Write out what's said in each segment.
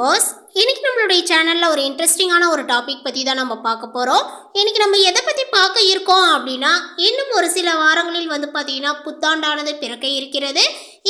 Viewers இன்னைக்கு நம்மளுடைய சேனலில் ஒரு இன்ட்ரெஸ்டிங்கான ஒரு டாபிக் பற்றி தான் நம்ம பார்க்க போகிறோம் இன்னைக்கு நம்ம எதை பற்றி பார்க்க இருக்கோம் அப்படின்னா இன்னும் ஒரு சில வாரங்களில் வந்து பார்த்தீங்கன்னா புத்தாண்டானது பிறக்க இருக்கிறது.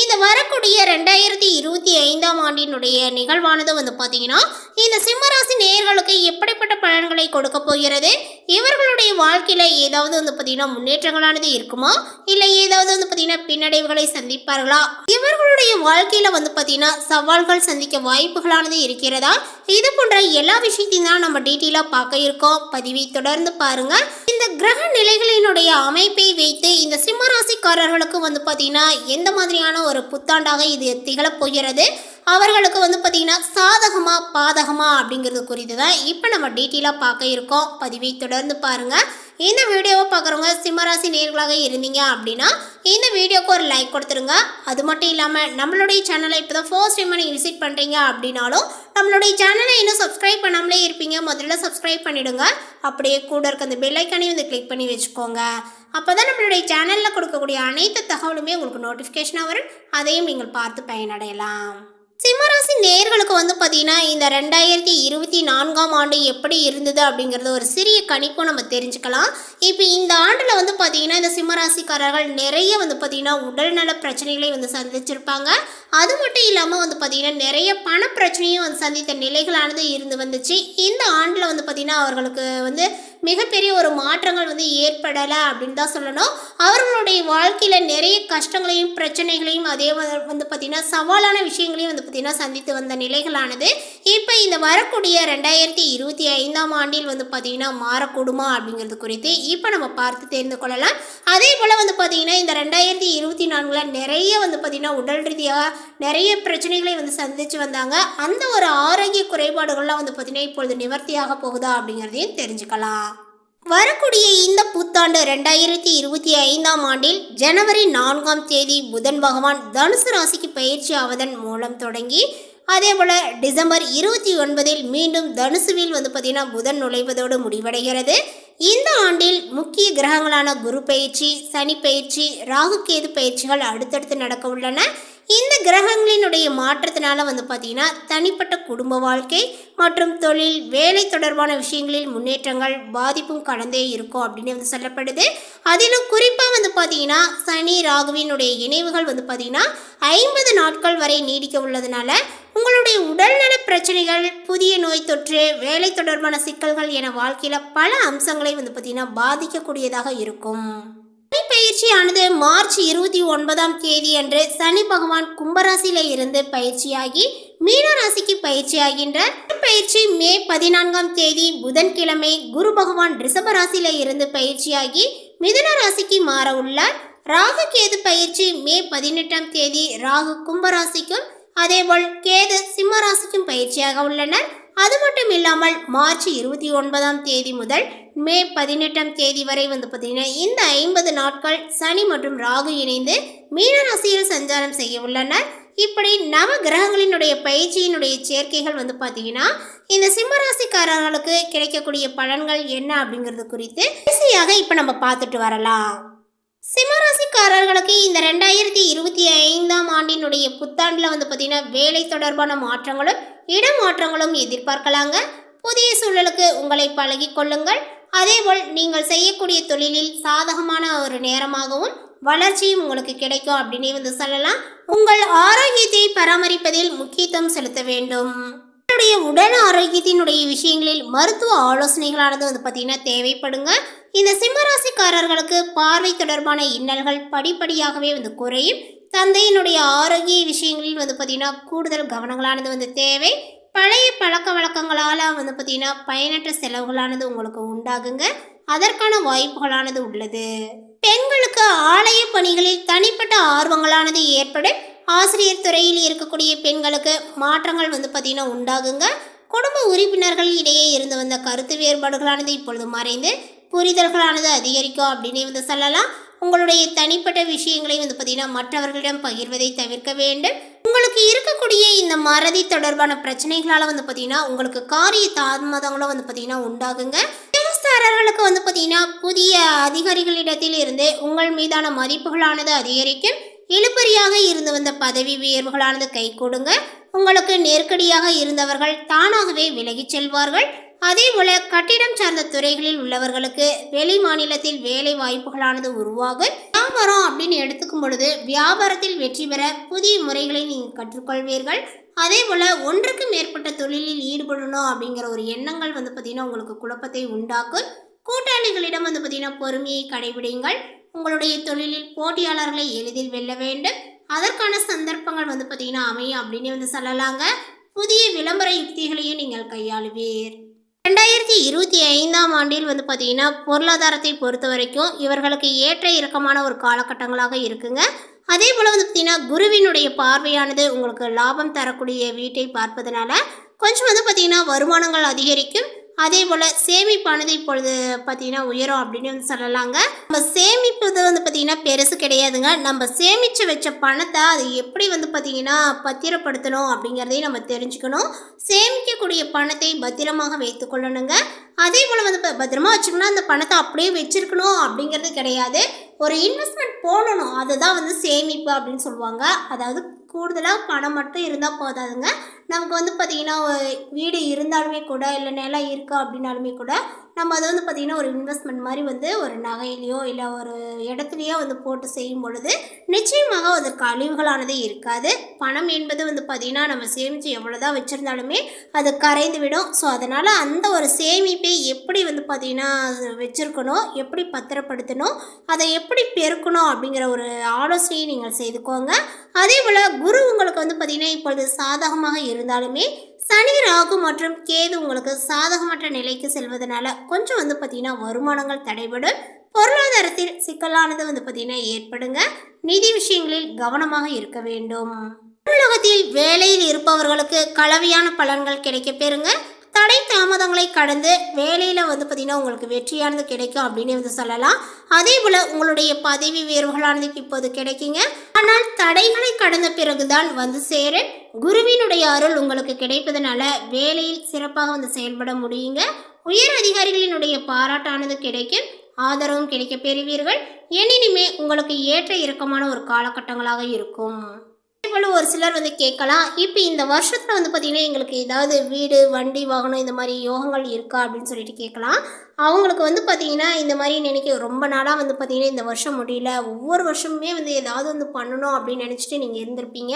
இந்த வரக்கூடிய ரெண்டாயிரத்தி இருபத்தி ஐந்தாம் ஆண்டினுடைய நிகழ்வானது வந்து பார்த்தீங்கன்னா இந்த சிம்மராசி நேயர்களுக்கு எப்படிப்பட்ட பலன்களை கொடுக்க போகிறது? இவர்களுடைய வாழ்க்கையில் ஏதாவது வந்து பார்த்தீங்கன்னா முன்னேற்றங்களானது இருக்குமா? இல்லை ஏதாவது வந்து பார்த்தீங்கன்னா பின்னடைவுகளை சந்திப்பார்களா? இவர்களுடைய வாழ்க்கையில் வந்து பார்த்தீங்கன்னா சவால்கள் சந்திக்க வாய்ப்புகளானது இருக்கிறதா? இது போன்ற எல்லா விஷயத்தையும் தான் நம்ம டீட்டெயிலாக பார்க்க இருக்கோம். பதிவை தொடர்ந்து பாருங்கள் இந்த கிரக நிலைகளினுடைய அமைப்பை வைத்து இந்த சிம்மராசிக்காரர்களுக்கு வந்து பார்த்தீங்கன்னா எந்த மாதிரியான ஒரு புத்தாண்டாக இது திகழப் போகிறது? அவர்களுக்கு வந்து பார்த்தீங்கன்னா சாதகமாக பாதகமாக அப்படிங்கிறது குறித்து தான் இப்போ நம்ம டீட்டெயிலாக பார்க்க இருக்கோம். பதிவை தொடர்ந்து பாருங்கள் இந்த வீடியோவை பார்க்குறவங்க சிம்மராசி நேர்களாக இருந்தீங்க அப்படின்னா இந்த வீடியோக்கு ஒரு லைக் கொடுத்துருங்க. அது மட்டும் இல்லாமல் நம்மளுடைய சேனலை இப்போ தான் ஃபர்ஸ்ட் டைம் நீங்கள் விசிட் பண்ணுறீங்க அப்படின்னாலும் நம்மளுடைய சேனலை இன்னும் சப்ஸ்கிரைப் பண்ணாமலே இருப்பீங்க. முதல்ல சப்ஸ்கிரைப் பண்ணிவிடுங்க அப்படியே கூட இருக்க அந்த பெல்லைக்கானே வந்து கிளிக் பண்ணி வச்சுக்கோங்க. அப்போ தான் நம்மளுடைய சேனலில் கொடுக்கக்கூடிய அனைத்து தகவலுமே உங்களுக்கு நோட்டிஃபிகேஷனாக வரும். அதையும் நீங்கள் பார்த்து பயனடையலாம். சிம்மராசி நேர்களுக்கு வந்து பார்த்தீங்கன்னா இந்த ரெண்டாயிரத்தி இருபத்தி நான்காம் ஆண்டு எப்படி இருந்தது அப்படிங்கிறது ஒரு சிறிய கணிப்பும் நம்ம தெரிஞ்சுக்கலாம். இப்போ இந்த ஆண்டில் வந்து பார்த்தீங்கன்னா இந்த சிம்மராசிக்காரர்கள் நிறைய வந்து பார்த்தீங்கன்னா உடல்நல பிரச்சனைகளை வந்து சந்திச்சிருப்பாங்க. அது மட்டும் இல்லாமல் வந்து பார்த்திங்கன்னா நிறைய பண பிரச்சனையும் வந்து சந்தித்த நிலைகளானது இருந்து வந்துச்சு. இந்த ஆண்டில் வந்து பார்த்திங்கன்னா அவர்களுக்கு வந்து மிகப்பெரிய ஒரு மாற்றங்கள் வந்து ஏற்படலை அப்படின்னு தான் சொல்லணும். அவர்களுடைய வாழ்க்கையில் நிறைய கஷ்டங்களையும் பிரச்சனைகளையும் அதே வந்து பார்த்திங்கன்னா சவாலான விஷயங்களையும் வந்து பார்த்திங்கன்னா சந்தித்து வந்த நிலைகளானது. இப்போ இந்த வரக்கூடிய ரெண்டாயிரத்தி இருபத்தி ஐந்தாம் ஆண்டில் வந்து பார்த்திங்கன்னா மாறக்கூடுமா அப்படிங்கிறது குறித்து இப்போ நம்ம பார்த்து தெரிந்து கொள்ளலாம். அதே போல் வந்து பார்த்திங்கன்னா இந்த ரெண்டாயிரத்தி இருபத்தி நான்கில் நிறைய வந்து பார்த்திங்கன்னா உடல் ரீதியாக நிறைய பிரச்சனைகளை வந்து சந்தித்து வந்தாங்க. அந்த ஒரு ஆரோக்கிய குறைபாடுகள்லாம் வந்து பார்த்திங்கன்னா இப்பொழுது நிவர்த்தியாக போகுதா அப்படிங்கிறதையும் தெரிஞ்சுக்கலாம். வரக்கூடிய இந்த புத்தாண்டு ரெண்டாயிரத்தி இருபத்தி ஐந்தாம் ஆண்டில் ஜனவரி நான்காம் தேதி புதன் பகவான் தனுசு ராசிக்கு பயிற்சி ஆவதன் மூலம் தொடங்கி அதே போல் டிசம்பர் இருபத்தி ஒன்பதில் மீண்டும் தனுசுவில் வந்து பார்த்திங்கன்னா புதன் நுழைவதோடு முடிவடைகிறது. இந்த ஆண்டில் முக்கிய கிரகங்களான குரு பயிற்சி சனி பயிற்சி ராகுகேது பயிற்சிகள் அடுத்தடுத்து நடக்க உள்ளன. இந்த கிரகங்களினுடைய மாற்றத்தினால வந்து பார்த்தீங்கன்னா தனிப்பட்ட குடும்ப வாழ்க்கை மற்றும் தொழில் வேலை தொடர்பான விஷயங்களில் முன்னேற்றங்கள் பாதிப்பும் கடந்தே இருக்கும் அப்படின்னு வந்து சொல்லப்படுது. அதிலும் குறிப்பாக வந்து பார்த்தீங்கன்னா சனி ராகுவினுடைய இணைவுகள் வந்து பார்த்தீங்கன்னா ஐம்பது நாட்கள் வரை நீடிக்க உள்ளதுனால உங்களுடைய உடல்நல பிரச்சனைகள் புதிய நோய் தொற்று வேலை தொடர்பான சிக்கல்கள் என வாழ்க்கையில் பல அம்சங்களை வந்து பார்த்தீங்கன்னா பாதிக்கக்கூடியதாக இருக்கும். பயிற்சியானது மார்ச் இருபத்தி ஒன்பதாம் தேதி அன்று சனி பகவான் கும்பராசியில இருந்து பயிற்சியாகி மீன ராசிக்கு பயிற்சியாகின்றார் பயிற்சி மே பதினான்காம் தேதி புதன்கிழமை குரு பகவான் ரிஷபராசியில இருந்து பயிற்சியாகி மிதுன ராசிக்கு மாற உள்ளார் ராகு கேது பயிற்சி மே பதினெட்டாம் தேதி ராகு கும்பராசிக்கும் அதேபோல் கேது சிம்ம ராசிக்கும் பயிற்சியாக உள்ளனர். அது மட்டும் இல்லாமல் மார்ச் இருபத்தி ஒன்பதாம் தேதி முதல் மே பதினெட்டாம் தேதி வரை வந்து பார்த்தீங்கன்னா இந்த ஐம்பது நாட்கள் சனி மற்றும் ராகு இணைந்து மீன ராசியில் சஞ்சாரம் செய்ய உள்ளனர். இப்படி நவ கிரகங்களினுடைய பயிற்சியினுடைய சேர்க்கைகள் வந்து பார்த்தீங்கன்னா இந்த சிம்மராசிக்காரர்களுக்கு கிடைக்கக்கூடிய பலன்கள் என்ன அப்படிங்கிறது குறித்து ஈஸியாக இப்போ நம்ம பார்த்துட்டு வரலாம். சிம்மராசிக்காரர்களுக்கு இந்த ரெண்டாயிரத்தி இருபத்தி ஐந்தாம் ஆண்டினுடைய புத்தாண்டில் வந்து பார்த்தீங்கன்னா வேலை தொடர்பான மாற்றங்களும் இடமாற்றங்களும் எதிர்பார்க்கலாங்க. புதிய சூழலுக்கு உங்களை பழகி கொள்ளுங்கள். அதேபோல் நீங்கள் செய்யக்கூடிய தொழிலில் சாதகமான ஒரு நேரமாகவும் வளர்ச்சியும் உங்களுக்கு கிடைக்கும் அப்படின்னே வந்து சொல்லலாம். உங்கள் ஆரோக்கியத்தை பராமரிப்பதில் முக்கியத்துவம் செலுத்த வேண்டும். உங்களுடைய உடல் ஆரோக்கியத்தினுடைய விஷயங்களில் மருத்துவ ஆலோசனைகளானது வந்து பார்த்தீங்கன்னா தேவைப்படுங்க. இந்த சிம்மராசிக்காரர்களுக்கு பார்வை தொடர்பான இன்னல்கள் படிப்படியாகவே வந்து குறையும். தந்தையினுடைய ஆரோக்கிய விஷயங்களில் வந்து பார்த்திங்கன்னா கூடுதல் கவனங்களானது வந்து தேவை. பழைய பழக்க வழக்கங்களால் வந்து பார்த்தீங்கன்னா பயனற்ற செலவுகளானது உங்களுக்கு உண்டாகுங்க. அதற்கான வாய்ப்புகளானது உள்ளது. பெண்களுக்கு ஆலய பணிகளில் தனிப்பட்ட ஆர்வங்களானது ஏற்படும். ஆசிரியர் துறையில் இருக்கக்கூடிய பெண்களுக்கு மாற்றங்கள் வந்து பார்த்திங்கன்னா உண்டாகுங்க. குடும்ப உறுப்பினர்கள் இடையே இருந்து வந்த கருத்து வேறுபாடுகளானது இப்பொழுது மறைந்து புரிதல்களானது அதிகரிக்கும் அப்படின்னு வந்து சொல்லலாம். உங்களுடைய தனிப்பட்ட விஷயங்களை வந்து பார்த்தீங்கன்னா மற்றவர்களிடம் பகிர்வதை தவிர்க்க வேண்டும். உங்களுக்கு இருக்கக்கூடிய இந்த மறதி தொடர்பான பிரச்சனைகளால் வந்து பார்த்தீங்கன்னா உங்களுக்கு காரிய தாமதங்களும் வந்து பார்த்தீங்கன்னா உண்டாகுங்க. உத்தியோகஸ்தர்களுக்கு வந்து பார்த்தீங்கன்னா புதிய அதிகாரிகளிடத்தில் இருந்தே உங்கள் மீதான மதிப்புகளானது அதிகரிக்கும். இழுபறியாக இருந்து வந்த பதவி உயர்வுகளானது கை கொடுங்க. உங்களுக்கு நெருக்கடியாக இருந்தவர்கள் தானாகவே விலகிச் செல்வார்கள். அதேபோல கட்டிடம் சார்ந்த துறைகளில் உள்ளவர்களுக்கு வெளி மாநிலத்தில் வேலை வாய்ப்புகளானது உருவாகும் வியாபாரம் அப்படின்னு எடுத்துக்கும் பொழுது வியாபாரத்தில் வெற்றி பெற புதிய முறைகளை நீங்கள் கற்றுக்கொள்வீர்கள். அதே போல் ஒன்றுக்கு மேற்பட்ட தொழிலில் ஈடுபடணும் அப்படிங்கிற ஒரு எண்ணங்கள் வந்து பார்த்திங்கன்னா உங்களுக்கு குழப்பத்தை உண்டாக்கும். கூட்டாளிகளிடம் வந்து பார்த்திங்கன்னா பொறுமையை கடைபிடிங்கள். உங்களுடைய தொழிலில் போட்டியாளர்களை எளிதில் வெல்ல வேண்டும். அதற்கான சந்தர்ப்பங்கள் வந்து பார்த்திங்கன்னா அமையும் அப்படின்னு வந்து சொல்லலாங்க. புதிய விளம்பர யுக்திகளையும் நீங்கள் கையாளுவீர். ரெண்டாயிரத்தி இருபத்தி ஐந்தாம் ஆண்டில் வந்து பார்த்தீங்கன்னா பொருளாதாரத்தை பொறுத்த வரைக்கும் இவர்களுக்கு ஏற்ற இறக்கமான ஒரு காலகட்டங்களாக இருக்குங்க. அதே போல் வந்து பார்த்தீங்கன்னா குருவினுடைய பார்வையானது உங்களுக்கு லாபம் தரக்கூடிய வீட்டை பார்ப்பதனால கொஞ்சம் வந்து பார்த்தீங்கன்னா வருமானங்கள் அதிகரிக்கும். அதே போல் சேமிப்பானது இப்பொழுது பார்த்தீங்கன்னா உயரும் அப்படின்னு வந்து சொல்லலாங்க. நம்ம சேமிப்பது வந்து பார்த்தீங்கன்னா பெருசு கிடையாதுங்க. நம்ம சேமித்து வச்ச பணத்தை அது எப்படி வந்து பார்த்தீங்கன்னா பத்திரப்படுத்தணும் அப்படிங்கிறதையும் நம்ம தெரிஞ்சுக்கணும். சேமிக்கக்கூடிய பணத்தை பத்திரமாக வைத்துக்கொள்ளணுங்க அதே போல் வந்து ப- பத்திரமா வச்சுக்கணும் அந்த பணத்தை அப்படியே வச்சுருக்கணும் அப்படிங்கிறது கிடையாது. ஒரு இன்வெஸ்ட்மெண்ட் போடணும். அதுதான் வந்து சேமிப்பு அப்படின்னு சொல்லுவாங்க. அதாவது கூடுதலாக பணம் மட்டும் இருந்தால் போதாதுங்க. நமக்கு வந்து பார்த்திங்கன்னா வீடு இருந்தாலுமே கூட இல்லை நிலம் இருக்கா அப்படின்னாலுமே கூட நம்ம அதை வந்து பார்த்திங்கன்னா ஒரு இன்வெஸ்ட்மெண்ட் மாதிரி வந்து ஒரு நகையிலையோ இல்லை ஒரு இடத்துலையோ வந்து போட்டு செய்யும் பொழுது நிச்சயமாக அதற்கு அழிவுகளானது இருக்காது. பணம் என்பது வந்து பார்த்திங்கன்னா நம்ம சேமித்து எவ்வளோ தான் வச்சுருந்தாலுமே அது கரைந்து விடும் ஸோ அதனால் அந்த ஒரு சேமிப்பை எப்படி வந்து பார்த்திங்கன்னா வச்சுருக்கணும் எப்படி பத்திரப்படுத்தணும் அதை எப்படி பெருக்கணும் அப்படிங்கிற ஒரு ஆலோசனையை நீங்கள் செய்துக்கோங்க. அதே போல் குரு உங்களுக்கு வந்து பார்த்திங்கன்னா இப்பொழுது சாதகமாக இருந்தாலுமே சனி ராகு மற்றும் கேது உங்களுக்கு சாதகமற்ற நிலைக்கு செல்வதனால கொஞ்சம் வந்து பார்த்திங்கன்னா வருமானங்கள் தடைபடும். பொருளாதாரத்தில் சிக்கலானது வந்து பார்த்திங்கன்னா ஏற்படுங்க. நிதி விஷயங்களில் கவனமாக இருக்க வேண்டும். தமிழகத்தில் வேலையில் இருப்பவர்களுக்கு கலவையான பலன்கள் கிடைக்க பெறுங்க. தடை தாமதங்களை கடந்து வேலையில் வந்து பார்த்திங்கன்னா உங்களுக்கு வெற்றியானது கிடைக்கும் அப்படின்னு வந்து சொல்லலாம். அதே போல் உங்களுடைய பதவி உயர்வுகளானது இப்போது கிடைக்குங்க. ஆனால் தடைகளை கடந்த பிறகுதான் வந்து சேரும். குருவினுடைய அருள் உங்களுக்கு கிடைப்பதனால வேலையில் சிறப்பாக வந்து செயல்பட முடியுங்க. உயர் அதிகாரிகளினுடைய பாராட்டானது கிடைக்கும். ஆதரவும் கிடைக்க பெறுவீர்கள். எனினுமே உங்களுக்கு ஏற்ற இறக்கமான ஒரு காலகட்டங்களாக இருக்கும். போல ஒரு சிலர் வந்து கேட்கலாம். இப்போ இந்த வருஷத்தில் வந்து பார்த்திங்கன்னா எங்களுக்கு ஏதாவது வீடு வண்டி வாகனம் இந்த மாதிரி யோகங்கள் இருக்கா அப்படின்னு சொல்லிட்டு கேட்கலாம். அவங்களுக்கு வந்து பார்த்திங்கன்னா இந்த மாதிரி நினைக்க ரொம்ப நாளாக வந்து பார்த்திங்கன்னா இந்த வருஷம் முடியல. ஒவ்வொரு வருஷமுமே வந்து ஏதாவது வந்து பண்ணணும் அப்படின்னு நினச்சிட்டு நீங்கள் இருந்திருப்பீங்க.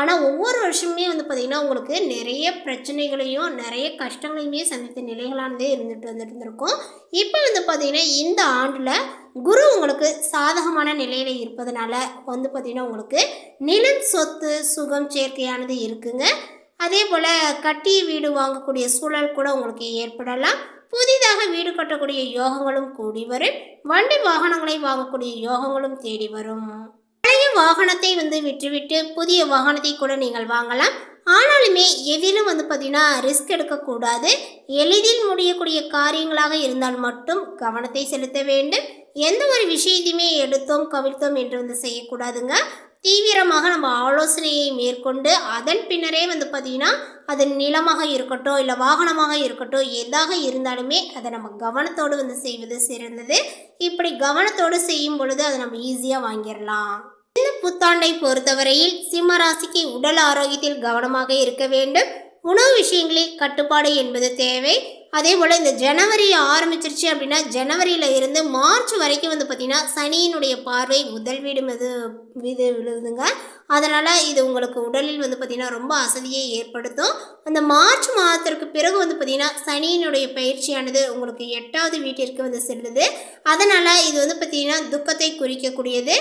ஆனால் ஒவ்வொரு வருஷமுமே வந்து பார்த்திங்கன்னா உங்களுக்கு நிறைய பிரச்சனைகளையும் நிறைய கஷ்டங்களையுமே சந்தித்த நிலைகளானதே இருந்துட்டு வந்துட்டு இருந்திருக்கும். இப்போ வந்து பார்த்திங்கன்னா இந்த ஆண்டில் குரு உங்களுக்கு சாதகமான நிலையில் இருப்பதனால வந்து பார்த்திங்கன்னா உங்களுக்கு நிலம் சொத்து சுகம் சேர்க்கையானது இருக்குங்க. அதே போல் கட்டி வீடு வாங்கக்கூடிய சூழல் கூட உங்களுக்கு ஏற்படலாம். புதிதாக வீடு கட்டக்கூடிய யோகங்களும் கூடி வரும். வண்டி வாகனங்களை வாங்கக்கூடிய யோகங்களும் தேடி வரும். பழைய வாகனத்தை வந்து விட்டுவிட்டு புதிய வாகனத்தை கூட நீங்கள் வாங்கலாம். ஆனாலுமே எதிலும் வந்து பார்த்தீங்கன்னா ரிஸ்க் எடுக்கக்கூடாது. எளிதில் முடியக்கூடிய காரியங்களாக இருந்தால் மட்டும் கவனத்தை செலுத்த வேண்டும். எந்த ஒரு விஷயத்தையுமே எடுத்தோம் கவிழ்த்தோம் என்று வந்து செய்யக்கூடாதுங்க. தீவிரமாக நம்ம ஆலோசனையை மேற்கொண்டு அதன் பின்னரே வந்து பார்த்திங்கன்னா அது நிலமாக இருக்கட்டும் இல்லை வாகனமாக இருக்கட்டும் எதாக இருந்தாலுமே அதை நம்ம கவனத்தோடு வந்து செய்வது சிறந்தது. இப்படி கவனத்தோடு செய்யும் பொழுது அதை நம்ம ஈஸியாக வாங்கிடலாம். இந்த புத்தாண்டை பொறுத்தவரையில் சிம்மராசிக்கு உடல் ஆரோக்கியத்தில் கவனமாக இருக்க வேண்டும். உணவு விஷயங்களில் கட்டுப்பாடு என்பது தேவை. அதே போல் இந்த ஜனவரி ஆரம்பிச்சிருச்சு அப்படின்னா ஜனவரியில் இருந்து மார்ச் வரைக்கும் வந்து பார்த்திங்கன்னா சனியினுடைய பார்வை முதல் வீடு மீது மீது விழுதுங்க. அதனால் இது உங்களுக்கு உடலில் வந்து பார்த்திங்கன்னா ரொம்ப அசதியை ஏற்படுத்தும். அந்த மார்ச் மாதத்திற்கு பிறகு வந்து பார்த்திங்கன்னா சனியினுடைய பயிற்சியானது உங்களுக்கு எட்டாவது வீட்டிற்கு வந்து செல்லுது. அதனால் இது வந்து பார்த்திங்கன்னா துக்கத்தை குறிக்கக்கூடியது.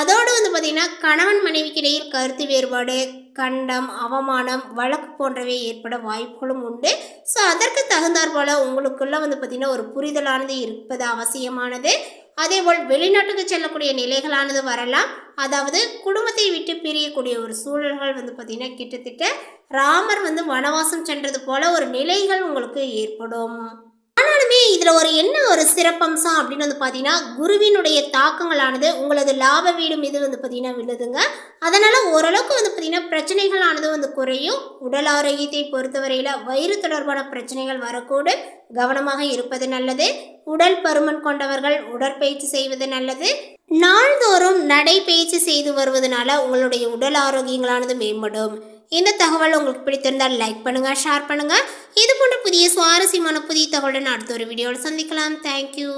அதோடு வந்து பார்த்திங்கன்னா கணவன் மனைவிக்கு இடையில் கருத்து வேறுபாடு கண்டம் அவமானம் வழக்கு போன்றவை ஏற்பட வாய்ப்புகளும் உண்டு. ஸோ அதற்கு தகுந்தாற் போல் உங்களுக்குள்ள வந்து பார்த்திங்கன்னா ஒரு புரிதலானது இருப்பது அவசியமானது. அதேபோல் வெளிநாட்டுக்கு செல்லக்கூடிய நிலைகளானது வரலாம். அதாவது குடும்பத்தை விட்டு பிரியக்கூடிய ஒரு சூழல்கள் வந்து பார்த்திங்கன்னா கிட்டத்தட்ட ராமர் வந்து வனவாசம் சென்றது போல ஒரு நிலைகள் உங்களுக்கு ஏற்படும். ஆனால் ஆனாலுமே இதில் ஒரு என்ன ஒரு சிறப்பம்சம் அப்படின்னு வந்து பார்த்தீங்கன்னா குருவினுடைய தாக்கங்களானது உங்களது லாப வீடு மீது வந்து பார்த்தீங்கன்னா விழுதுங்க. அதனால் ஓரளவுக்கு வந்து பார்த்தீங்கன்னா பிரச்சனைகளானது வந்து குறையும். உடல் ஆரோக்கியத்தை பொறுத்தவரையில் வயிறு தொடர்பான பிரச்சனைகள் வரக்கூடும் கவனமாக இருப்பது நல்லது. உடல் பருமன் கொண்டவர்கள் உடற்பயிற்சி செய்வது நல்லது. நாள்தோறும் நடைபயிற்சி செய்து வருவதனால உங்களுடைய உடல் ஆரோக்கியங்களானது மேம்படும். இந்த தகவல் உங்களுக்கு பிடித்திருந்தால் லைக் பண்ணுங்க ஷேர் பண்ணுங்கள் இது போன்ற புதிய சுவாரஸ்யமான புதிய தகவலுடன் அடுத்து ஒரு வீடியோவில் சந்திக்கலாம் தேங்க்யூ